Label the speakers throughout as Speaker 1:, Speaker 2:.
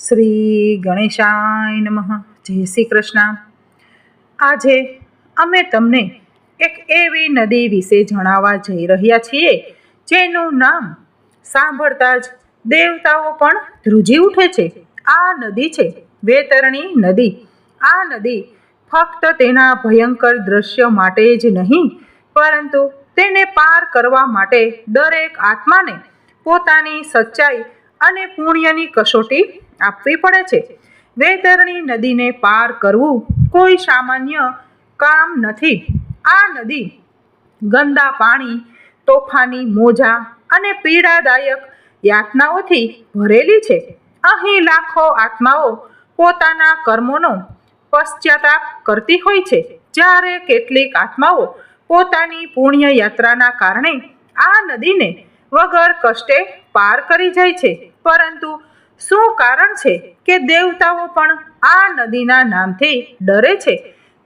Speaker 1: શ્રી ગણેશાય નમઃ. જય શ્રી કૃષ્ણ. આજે અમે તમને એક એવી નદી વિશે જણાવવા જઈ રહ્યા છીએ, જેનું નામ સાંભળતા જ દેવતાઓ પણ ધ્રુજી ઉઠે છે. આ નદી છે વેતરણી નદી. આ નદી ફક્ત તેના ભયંકર દ્રશ્ય માટે જ નહીં, પરંતુ તેને પાર કરવા માટે દરેક આત્માને પોતાની સચ્ચાઈ અને પુણ્યની કસોટી આપવી પડે છે. વેતરણી નદીને પાર કરવું કોઈ સામાન્ય કામ નથી. આ નદી ગંદા પાણી, તોફાની મોજા અને પીડાદાયક યાતનાઓથી ભરેલી છે. અહીં લાખો આત્માઓ પોતાના કર્મોનો પશ્ચાતાપ કરતી હોય છે. જ્યારે કેટલીક આત્માઓ પોતાની પુણ્ય યાત્રાના કારણે આ નદીને વગર કષ્ટે પાર કરી જાય છે. પરંતુ શું કારણ છે કે દેવતાઓ પણ આ નદીના નામથી ડરે છે?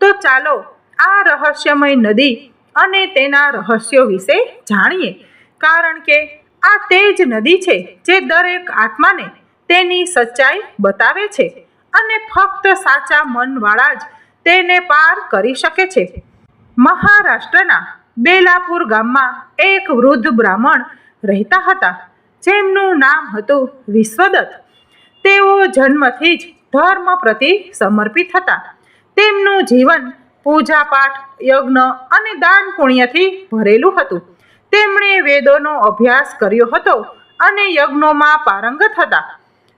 Speaker 1: તો ચાલો આ રહસ્યમય નદી અને તેના રહસ્યો વિશે જાણીએ. કારણ કે આ તે જ નદી છે જે દરેક આત્માને તેની સચ્ચાઈ બતાવે છે અને ફક્ત સાચા મનવાળા જ તેને પાર કરી શકે છે. મહારાષ્ટ્રના બેલાપુર ગામમાં એક વૃદ્ધ બ્રાહ્મણ રહેતા હતા. જેમનું નામ હતું વિશ્વદત્ત. તેઓ જન્મથી જ ધર્મ પ્રતિ સમર્પિત હતા. તેમનું જીવન પૂજાપાઠ, યજ્ઞ અને દાન પુણ્યથી ભરેલું હતું. તેમણે વેદોનો અભ્યાસ કર્યો હતો અને યજ્ઞોમાં પારંગત હતા.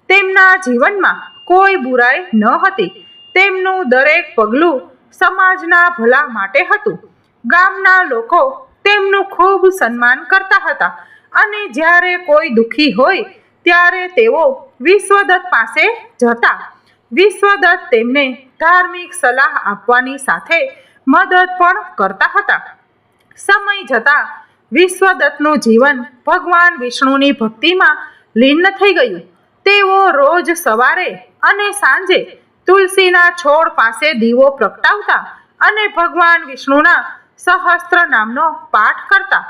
Speaker 1: તેમના જીવનમાં કોઈ બુરાઈ ન હતી. તેમનું દરેક પગલું સમાજના ભલા માટે હતું. ગામના લોકો તેમનું ખૂબ સન્માન કરતા હતા અને જ્યારે કોઈ દુઃખી હોય ત્યારે તેઓ વિશ્વદત્ત પાસે જતા. વિશ્વદત્ત તેમને ધાર્મિક સલાહ આપવાની સાથે મદદ પણ કરતા હતા. સમય જતાં વિશ્વદત્તનું જીવન ભગવાન વિષ્ણુની ભક્તિમાં લીન થઈ ગયું. તેઓ રોજ સવારે અને સાંજે તુલસીના છોડ પાસે દીવો પ્રગટાવતા અને ભગવાન વિષ્ણુના સહસ્ત્ર નામનો પાઠ કરતા.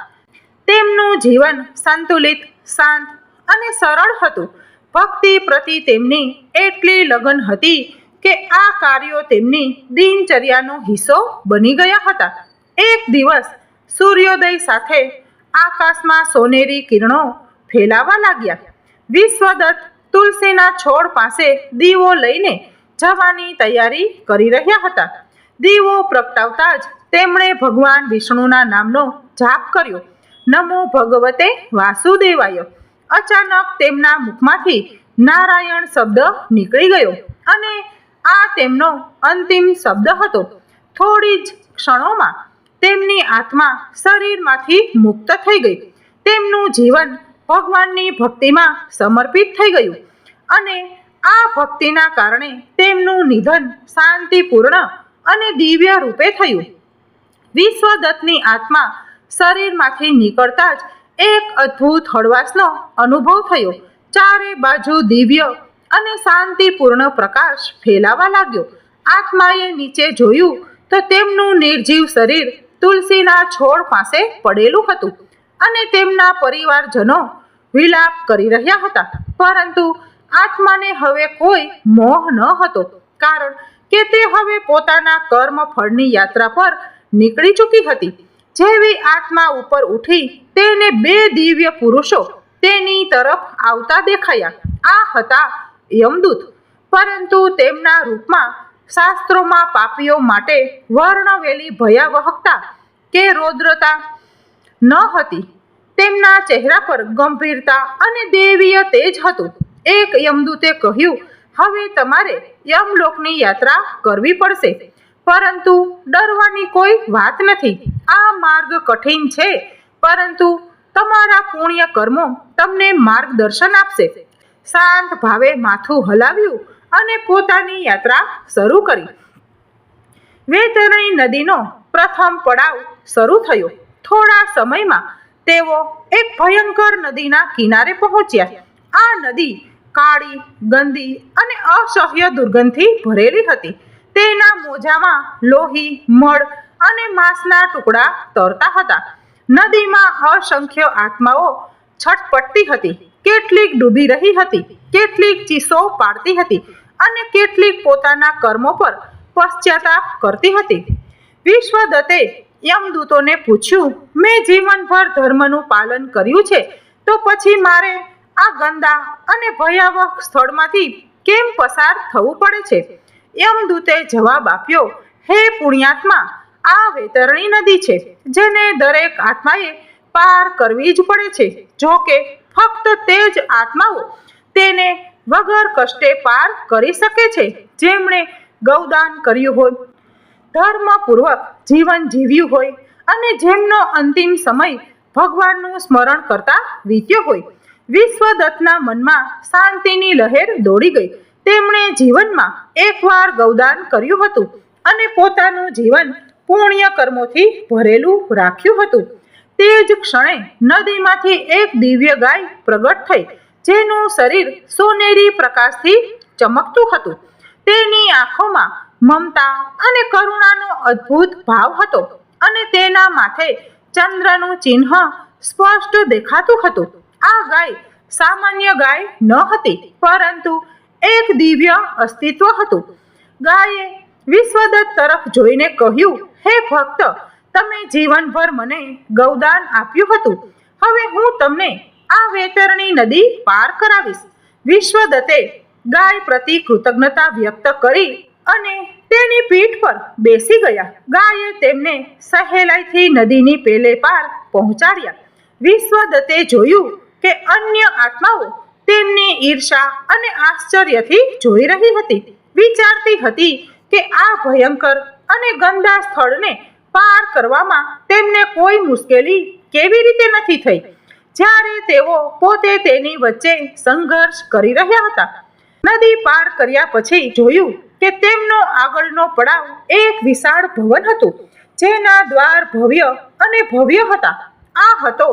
Speaker 1: તેમનું જીવન સંતુલિત, શાંત અને સરળ હતું. ભક્તિ પ્રતિ તેમની એટલી લગન હતી કે આ કાર્યો તેમની દિનચર્યાનો હિસ્સો બની ગયા હતા. એક દિવસ સૂર્યોદય સાથે આકાશમાં સોનેરી કિરણો ફેલાવા લાગ્યા. વિશ્વદત્ત તુલસીના છોડ પાસે દીવો લઈને જવાની તૈયારી કરી રહ્યા હતા. દીવો પ્રગટાવતા જ તેમણે ભગવાન વિષ્ણુના નામનો જાપ કર્યો. નમો ભગવતે વાસુદેવાય. અચાનક તેમના મુખમાંથી નારાયણ શબ્દ નીકળી ગયો અને આ તેમનો અંતિમ શબ્દ હતો. થોડી જ ક્ષણોમાં તેમની આત્મા શરીરમાંથી મુક્ત થઈ ગઈ. તેમનું જીવન ભગવાનની ભક્તિમાં સમર્પિત થઈ ગયું અને આ ભક્તિના કારણે તેમનું નિધન શાંતિપૂર્ણ અને દિવ્ય રૂપે થયું. વિશ્વદત્તની આત્મા શરીરમાંથી નીકળતા જ એક અદ્ભુત હળવાશનો અનુભવ થયો. ચારે બાજુ દિવ્ય અને શાંતિપૂર્ણ પ્રકાશ ફેલાવા લાગ્યો. આત્માએ નીચે જોયું તો તેમનું નિર્જીવ શરીર તુલસીના છોડ પાસે પડેલું હતું અને તેમના પરિવારજનો વિલાપ કરી રહ્યા હતા. પરંતુ આત્માને હવે કોઈ મોહ ન હતો, કારણ કે તે હવે પોતાના કર્મ ફળની યાત્રા પર નીકળી ચૂકી હતી. જેવી આત્મા ઉપર ઉઠી તેને બે દિવ્ય પુરુષો તેની તરફ આવતા દેખાયા. આ હતા યમદૂત. પરંતુ તેમના રૂપમાં શાસ્ત્રોમાં પાપીઓ માટે વર્ણવેલી ભયાવહતા કે રૌદ્રતા ન હતી. તેમના ચહેરા પર ગંભીરતા અને દેવીય તેજ હતું. એક યમદૂતે કહ્યું, હવે તમારે યમલોકની યાત્રા કરવી પડશે. પરંતુ ડરવાની કોઈ વાત નથી. આ માર્ગ કઠિન છે, પરંતુ તમારા પુણ્ય કર્મો તમને માર્ગદર્શન આપશે. શાંત ભાવે માથું હલાવ્યું અને પોતાની યાત્રા શરૂ કરી. વેતરણી નદીનો પ્રથમ પડાવ શરૂ થયો. થોડા સમયમાં તેઓ એક ભયંકર નદીના કિનારે પહોંચ્યા. આ નદી કાળી, ગંદી અને અસહ્ય દુર્ગંધથી ભરેલી હતી. તેના મોજામાં લોહી, મળ અને માંસના ટુકડા તરતા હતા. નદીમાં અસંખ્ય આત્માઓ છટપટતી હતી. કેટલીક ડૂબી રહી હતી, કેટલીક ચીસો પાડતી હતી અને કેટલીક પોતાના કર્મો પર પશ્ચાતાપ કરતી હતી. વિશ્વદત્તે યમદૂતોને પૂછ્યું, મેં જીવનભર ધર્મનું પાલન કર્યું છે, તો પછી મારે આ ગંદા અને ભયાવહ સ્થળમાંથી કેમ પસાર થવું પડે છે? યમદૂતે જવાબ આપ્યો, હે પુણ્યાત્મા, આ વેતરણી નદી છે, જેને દરેક આત્માએ પાર કરવી જ પડે છે. જો કે ફક્ત તે જ આત્માઓ તેને વગર કષ્ટે પાર કરી શકે છે. જેમણે ગૌદાન કર્યું હોય, ધર્મપૂર્વક જીવન જીવ્યું હોય અને જેમનો અંતિમ સમય ભગવાનનું સ્મરણ કરતા વીત્યો હોય, વિશ્વદત્તના મનમાં શાંતિની લહેર દોડી ગઈ. તેમણે જીવનમાં એકવાર ગૌદાન કર્યું હતું અને પોતાનું જીવન પુણ્ય કર્મોથી ભરેલું રાખ્યું હતું. તે જ ક્ષણે નદીમાંથી એક દિવ્ય ગાય પ્રગટ થઈ, જેનું શરીર સોનેરી પ્રકાશથી ચમકતું હતું. તેની આંખોમાં મમતા અને કરુણાનો અદ્ભુત ભાવ હતો અને તેના માથે ચંદ્રનું ચિહ્ન સ્પષ્ટ દેખાતું હતું. આ ગાય સામાન્ય ગાય ન હતી, પરંતુ એક દિવ્ય અસ્તિત્વ હતું. ગાયે વિશ્વદત્ત તરફ જોઈને કહ્યું, હે ભક્ત, તમે જીવનભર મને ગૌદાન આપ્યું હતું. હવે હું તમને આ વેતરણી નદી પાર કરાવીશ. વિશ્વદત્તે ગાય પ્રતિ કૃતજ્ઞતા વ્યક્ત કરી અને તેની પીઠ પર બેસી ગયા. ગાયે તેમને સહેલાઈથી નદીની પેલે પાર પહોંચાડ્યા. વિશ્વદત્તે જોયું કે અન્ય આત્માઓ તેમની ઈર્ષા અને આશ્ચર્યથી જોઈ રહી હતી. વિચારતી હતી કે આ ભયંકર અને ગંદા સ્થળને પાર કરવામાં તેમને કોઈ મુશ્કેલી કેવી રીતે નથી થઈ. જ્યારે તેઓ પોતે તેની વચ્ચે સંઘર્ષ કરી રહ્યા હતા. નદી પાર કર્યા પછી જોયું કે તેમનો આગળનો પડાવ એક વિશાળ ભવન હતું, જેના દ્વાર ભવ્ય અને ભવ્ય હતા. આ હતો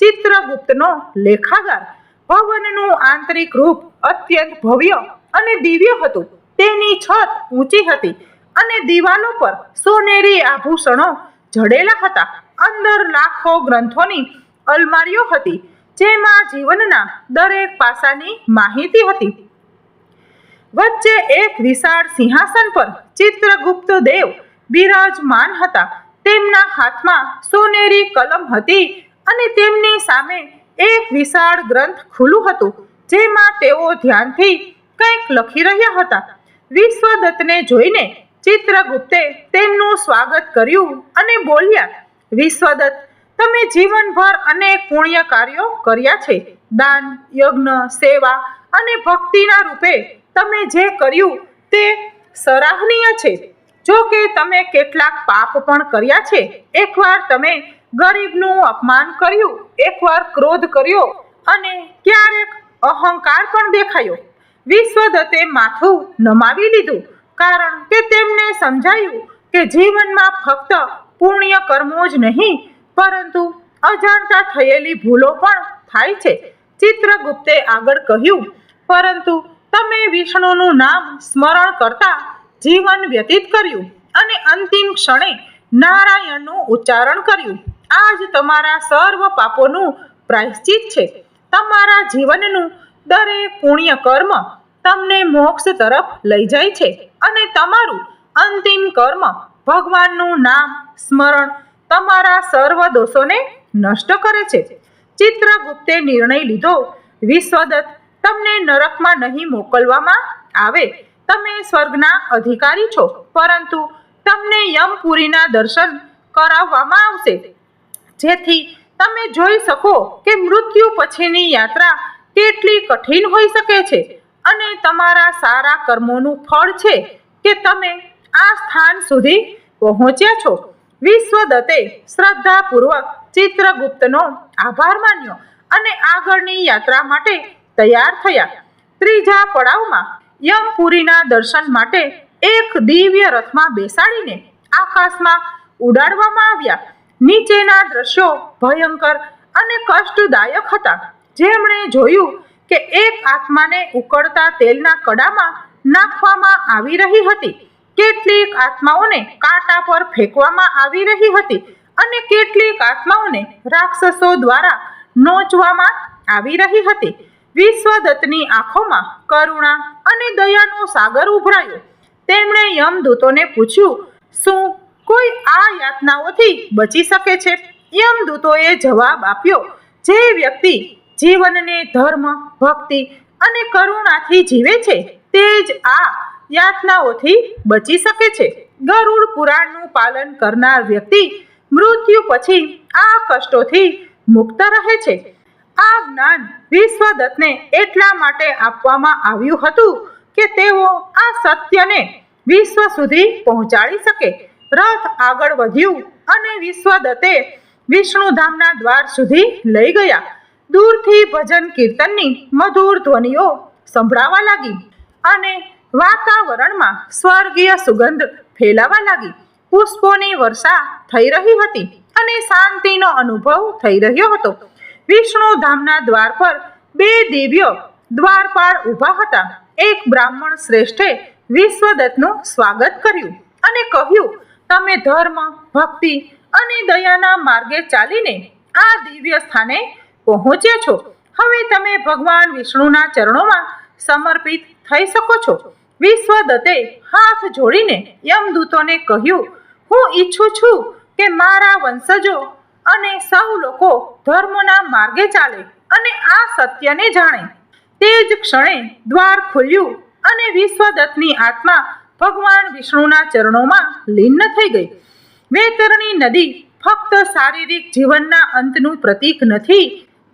Speaker 1: ચિત્રગુપ્તનો લેખાગાર. ભવનનું આંતરિક રૂપ અત્યંત ભવ્ય અને દિવ્ય હતું. તેની છત ઊંચી હતી અને દિવાલો પર સોનેરી આભૂષણો જડેલા હતા. અંદર લાખો ગ્રંથોની અલમારીઓ હતી, જેમાં જીવનના દરેક પાસાની માહિતી હતી. વચ્ચે એક વિશાળ સિંહાસન પર ચિત્રગુપ્ત દેવ બિરાજમાન હતા. તેમના હાથમાં સોનેરી કલમ હતી અને તેમની સામે એક વિશાળ ગ્રંથ ખુલ્લું હતું, જેમાં તેઓ ધ્યાનથી કંઈક લખી રહ્યા હતા. વિશ્વદત્તને જોઈને ચિત્રગુપ્તે તેમનું સ્વાગત કર્યું અને બોલ્યા, વિશ્વદત્ત, તમે જીવનભર અનેક પુણ્ય કાર્યો કર્યા છે. દાન, યજ્ઞ, સેવા અને ભક્તિના રૂપે તમે જે કર્યું તે સરાહનીય છે. જો કે તમે કેટલાક પાપ પણ કર્યા છે. એકવાર તમે ગરીબનું અપમાન કર્યું, એકવાર ક્રોધ કર્યો અને ક્યારેક અહંકાર પણ દેખાયો. વિશ્વદત્તે માથું નમાવી લીધું, કારણ કે તેમને સમજાયું કે જીવનમાં ફક્ત પુણ્ય કર્મો જ નહીં, પરંતુ અજાણતા થયેલી ભૂલો પણ થાય છે. ચિત્રગુપ્તે આગળ કહ્યું, પરંતુ તમે વિષ્ણુનું નામ સ્મરણ કરતા જીવન વ્યતીત કર્યું અને અંતિમ ક્ષણે નારાયણનું ઉચ્ચારણ કર્યું. આ જ તમારા સર્વ પાપોનું પ્રાયશ્ચિત છે. તમારા જીવનનું દરેક પુણ્ય કર્મ તમને મોક્ષ તરફ લઈ જાય છે અને તમારું અંતિમ કર્મ ભગવાનનું નામ સ્મરણ તમારા સર્વ દોષોને નષ્ટ કરે છે. ચિત્રગુપ્તે નિર્ણય લીધો. વિશ્વદત્ત તમને નરકમાં નહીં મોકલવામાં આવે. તમે સ્વર્ગના અધિકારી છો, પરંતુ તમને યમપુરીના દર્શન કરાવવામાં આવશે. જેથી તમે જોઈ શકો કે મૃત્યુ પછીની યાત્રા કેટલી કઠિન હોઈ શકે છે અને તમારા સારા કર્મોનું ફળ છે કે તમે આ સ્થાન સુધી પહોંચ્યા છો. વિશ્વદત્તે શ્રદ્ધાપૂર્વક ચિત્રગુપ્તનો આભાર માન્યો અને આગળની યાત્રા માટે તૈયાર થયા. ત્રીજા પડાવમાં યમપુરીના દર્શન માટે એક દિવ્ય રથમાં બેસાડીને આકાશમાં ઉડાડવામાં આવ્યા. નીચેના દ્રશ્યો ભયંકર અને કષ્ટદાયક હતા. જેમણે જોયું કે એક આત્માને ઉકળતા તેલના કડામાં નાખવામાં આવી રહી હતી. કેટલીક આત્માઓને કાંટા પર ફેંકવામાં આવી રહી હતી અને કેટલીક આત્માઓને રાક્ષસો દ્વારા નોચવામાં આવી રહી હતી. વિશ્વદત્તની આંખોમાં કરુણા અને દયાનો સાગર ઉભરાયો. તેમણે યમદૂતોને પૂછ્યું, શું કોઈ આ યાતનાઓથી બચી શકે છે? યમદૂતોએ જવાબ આપ્યો, જે વ્યક્તિ જીવનને ધર્મ, ભક્તિ અને કરુણાથી જીવે છે, તે જ આ યાતનાઓથી બચી શકે છે. ગરુડ પુરાણનું પાલન કરનાર વ્યક્તિ મૃત્યુ પછી આ કષ્ટોથી મુક્ત રહે છે. આ જ્ઞાન વિશ્વદત્તને એટલા માટે આપવામાં આવ્યું હતું કે તેઓ આ સત્યને વિશ્વ સુધી પહોંચાડી શકે. રથ આગળ વધ્યું અને વિશ્વદત્તે વિષ્ણુધામના દ્વાર સુધી લઈ ગયા. દૂરથી ભજન કીર્તનની મધુર ધ્વનિઓ સંભળાવા લાગી અને વાતાવરણમાં સ્વર્ગીય સુગંધ ફેલાવા લાગી. પુષ્પોની વર્ષા થઈ રહી હતી અને શાંતિનો અનુભવ થઈ રહ્યો હતો. વિષ્ણુ ધામના દ્વાર પર બે દિવ્ય દ્વારપાળ ઊભા હતા. એક બ્રાહ્મણ શ્રેષ્ઠે વિશ્વદત્તનું સ્વાગત કર્યું અને કહ્યું તમે ધર્મ, ભક્તિ અને દયાના માર્ગે ચાલીને આ દિવ્ય સ્થાને પહોંચ્યા છો. હવે તમે ભગવાન વિષ્ણુના ચરણોમાં સમર્પિત થઈ શકો છો. વિશ્વદત્તે હાથ જોડીને યમદૂતોને કહ્યું, હું ઈચ્છું છું કે મારા વંશજો અને સૌ લોકો ધર્મના માર્ગે ચાલે અને આ સત્યને જાણે. તે જ ક્ષણે દ્વાર ખુલ્યું અને વિશ્વદત્તની આત્મા ભગવાન વિષ્ણુના ચરણોમાં લીન થઈ ગઈ. વેતરણી નદી ફક્ત શારીરિક જીવનના અંતનું પ્રતીક નથી,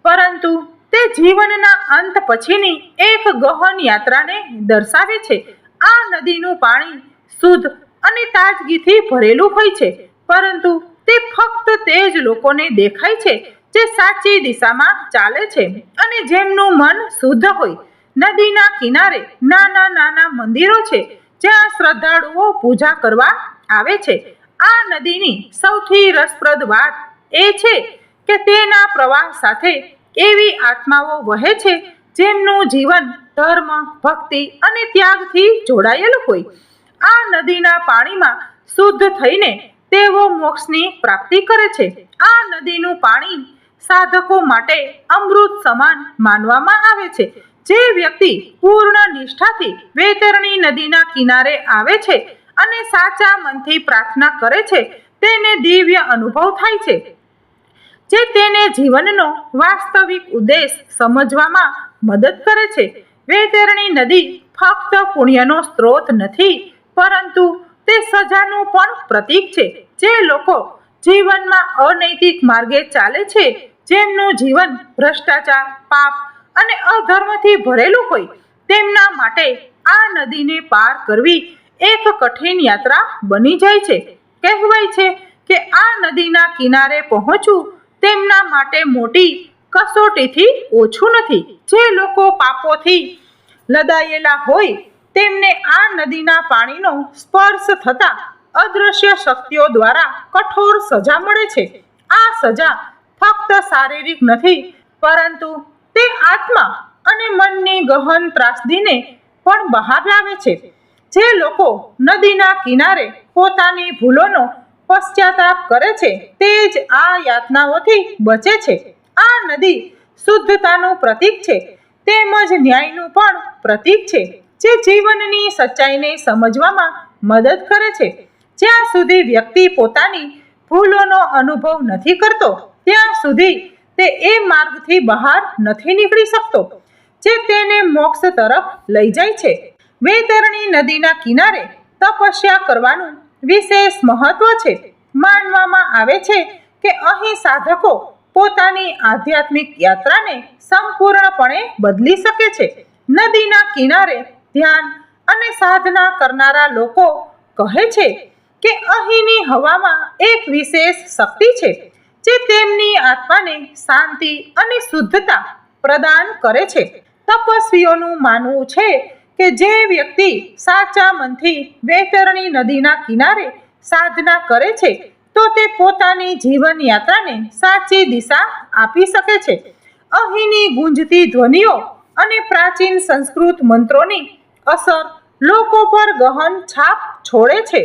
Speaker 1: પરંતુ તે જીવનના અંત પછીની એક ગહન યાત્રાને દર્શાવે છે. આ નદીનું પાણી શુદ્ધ અને તાજગીથી ભરેલું હોય છે, પરંતુ તે ફક્ત તે જ લોકોને દેખાય છે જે સાચી દિશામાં ચાલે છે અને જેમનું મન શુદ્ધ હોય. નદીના કિનારે નાના નાના મંદિરો છે જ્યાં શ્રદ્ધાળુઓ પૂજા કરવા આવે છે. આ નદીની સૌથી રસપ્રદ વાત એ છે કે તેના પ્રવાહ સાથે એવી આત્માઓ વહે છે જેમનું જીવન ધર્મ, ભક્તિ અને ત્યાગથી જોડાયેલું હોય. આ નદીના પાણીમાં શુદ્ધ થઈને તેઓ મોક્ષની પ્રાપ્તિ કરે છે. આ નદીનું પાણી સાધકો માટે અમૃત સમાન માનવામાં આવે છે. જે વ્યક્તિ પૂર્ણ નિષ્ઠાથી વેતરણી નદીના કિનારે આવે છે અને સાચા મનથી પ્રાર્થના કરે છે, તેને દિવ્ય અનુભવ થાય છે. જે તેને જીવનનો વાસ્તવિક ઉદ્દેશ સમજવામાં મદદ કરે છે. વેતરણી નદી ફક્ત પુણ્યનો સ્ત્રોત નથી, પરંતુ તે સજાનું પણ પ્રતીક છે. જે લોકો જીવનમાં અનૈતિક માર્ગે ચાલે છે, જેમનું જીવન ભ્રષ્ટાચાર, પાપ અને અધર્મથી ભરેલું હોય, તેમના માટે આ નદીને પાર કરવી એક કઠિન યાત્રા બની જાય છે. કહેવાય છે કે આ નદીના કિનારે પહોંચવું તેમના માટે મોટી કસોટીથી ઓછું નથી. જે લોકો પાપોથી લદાયેલા હોય, તેમને આ નદીના પાણીનો સ્પર્શ થતા અદૃશ્ય શક્તિઓ દ્વારા કઠોર સજા મળે છે. આ સજા ફક્ત શારીરિક નથી, પરંતુ આત્મા અને મનની ગહન ત્રાસદીને પણ બહાર લાવે છે. જે લોકો નદીના કિનારે પોતાની ભૂલોનો પશ્ચાતાપ કરે છે, તે જ આ યાતનાઓથી બચે છે. આ નદી શુદ્ધતાનું પ્રતીક છે, તેમજ ન્યાયનું પણ પ્રતીક છે, જે જીવનની સચ્ચાઈને સમજવામાં મદદ કરે છે. જ્યાં સુધી વ્યક્તિ પોતાની ભૂલોનો અનુભવ નથી કરતો, ત્યાં સુધી તે એ માર્ગથી બહાર નથી નીકળી શકતો, જે તેને મોક્ષ તરફ લઈ જાય છે. વેતરણી નદીના કિનારે તપસ્યા કરવાનું વિશેષ મહત્વ છે. માનવામાં આવે છે કે અહીં સાધકો પોતાની આધ્યાત્મિક યાત્રાને સંપૂર્ણપણે બદલી શકે છે. નદીના કિનારે ધ્યાન અને સાધના કરનારા લોકો કહે છે કે અહીંની હવામાં એક વિશેષ શક્તિ છે. જે તેમની આત્માને શાંતિ અને શુદ્ધતા પ્રદાન કરે છે. તપસ્વીઓનું માનવું છે કે જે વ્યક્તિ સાચા મનથી વેતરણી નદીના કિનારે સાધના કરે છે, તો તે પોતાની જીવન યાત્રાને સાચી દિશા આપી શકે છે. અહીંની ગુંજતી ધ્વનિઓ અને પ્રાચીન સંસ્કૃત મંત્રોની અસર લોકો પર ગહન છાપ છોડે છે.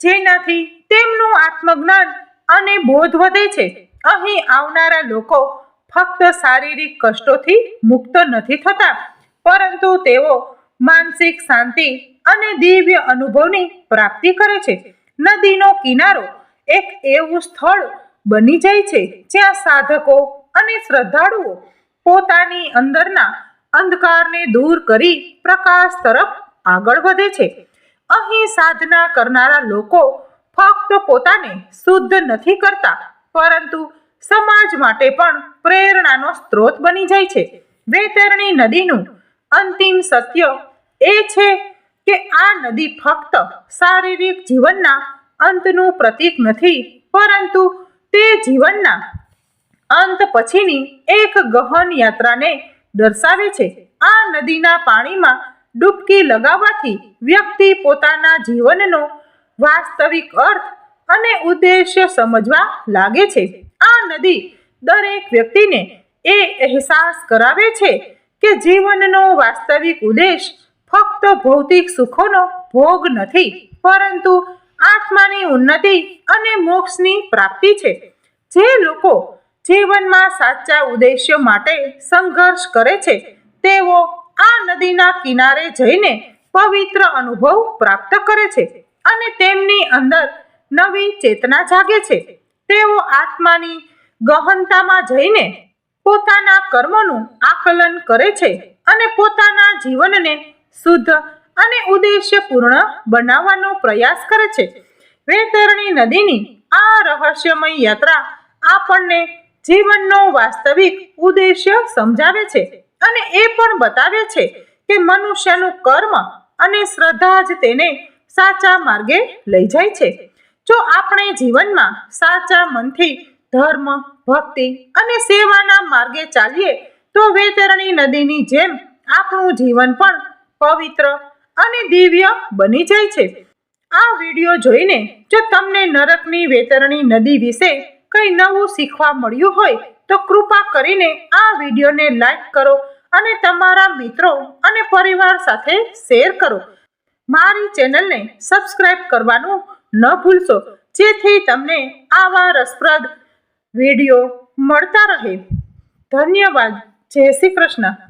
Speaker 1: જેનાથી તેમનું આત્મજ્ઞાન અને બોધ વધે છે. અહીં આવનારા લોકો ફક્ત શારીરિક કષ્ટોથી મુક્ત નથી થતા, પરંતુ તેઓ માનસિક શાંતિ અને દિવ્ય અનુભવની પ્રાપ્તિ કરે છે. નદીનો કિનારો એક એવું સ્થળ બની જાય છે જ્યાં સાધકો અને શ્રદ્ધાળુઓ પોતાની અંદરના અંધકારને દૂર કરી પ્રકાશ તરફ આગળ વધે છે. અહીં સાધના કરનારા લોકો ફક્ત પોતાને શુદ્ધ નથી કરતા, પરંતુ સમાજ માટે પણ પ્રેરણાનો સ્ત્રોત બની જાય છે. વેતરણી નદીનું અંતિમ સત્ય એ છે કે આ નદી ફક્ત શારીરિક જીવનના અંતનું પ્રતીક નથી, પરંતુ તે જીવનના અંત પછીની એક ગહન યાત્રાને દર્શાવે છે. આ નદીના પાણીમાં ડૂબકી લગાવવાથી વ્યક્તિ પોતાના જીવનનો વાસ્તવિક અર્થ અને ઉદ્દેશ્ય સમજવા લાગે છે. આ નદી દરેક વ્યક્તિને એ અહેસાસ કરાવે છે કે જીવનનો વાસ્તવિક ઉદ્દેશ ફક્ત ભૌતિક સુખોનો ભોગ નથી, પરંતુ આત્માની ઉન્નતિ અને મોક્ષની પ્રાપ્તિ છે. જે લોકો જીવનમાં સાચા ઉદ્દેશ્ય માટે સંઘર્ષ કરે છે, તેઓ આ નદીના કિનારે જઈને પવિત્ર અનુભવ પ્રાપ્ત કરે છે. અને તેમની અંદર નવી ચેતના જાગે છે. તેઓ આત્માની ગહનતામાં જઈને પોતાના કર્મોનું આકલન કરે છે અને પોતાના જીવનને શુદ્ધ અને ઉદ્દેશ્યપૂર્ણ બનાવવાનો પ્રયાસ કરે છે. વેતરણી નદીની આ રહસ્યમય યાત્રા આપણને જીવનનો વાસ્તવિક ઉદ્દેશ્ય સમજાવે છે અને એ પણ બતાવે છે કે મનુષ્યનું કર્મ અને શ્રદ્ધા જ તેને સાચા માર્ગે લઈ જાય છે. જો આપણે જીવનમાં સાચા મનથી ધર્મ, ભક્તિ અને સેવાના માર્ગે ચાલીએ, તો વેતરણી નદીની જેમ આપણું જીવન પણ પવિત્ર અને દિવ્ય બની જાય છે. આ વીડિયો જોઈને જો તમને નરકની વેતરણી નદી વિશે કંઈ નવું શીખવા મળ્યું હોય, તો કૃપા કરીને આ વિડીયોને લાઈક કરો અને તમારા મિત્રો અને પરિવાર સાથે શેર કરો. મારી ચેનલને સબસ્ક્રાઇબ કરવાનું ન ભૂલશો. જેથી તમને આવા રસપ્રદ વીડિયો મળતા રહે. ધન્યવાદ. જય શ્રી કૃષ્ણ.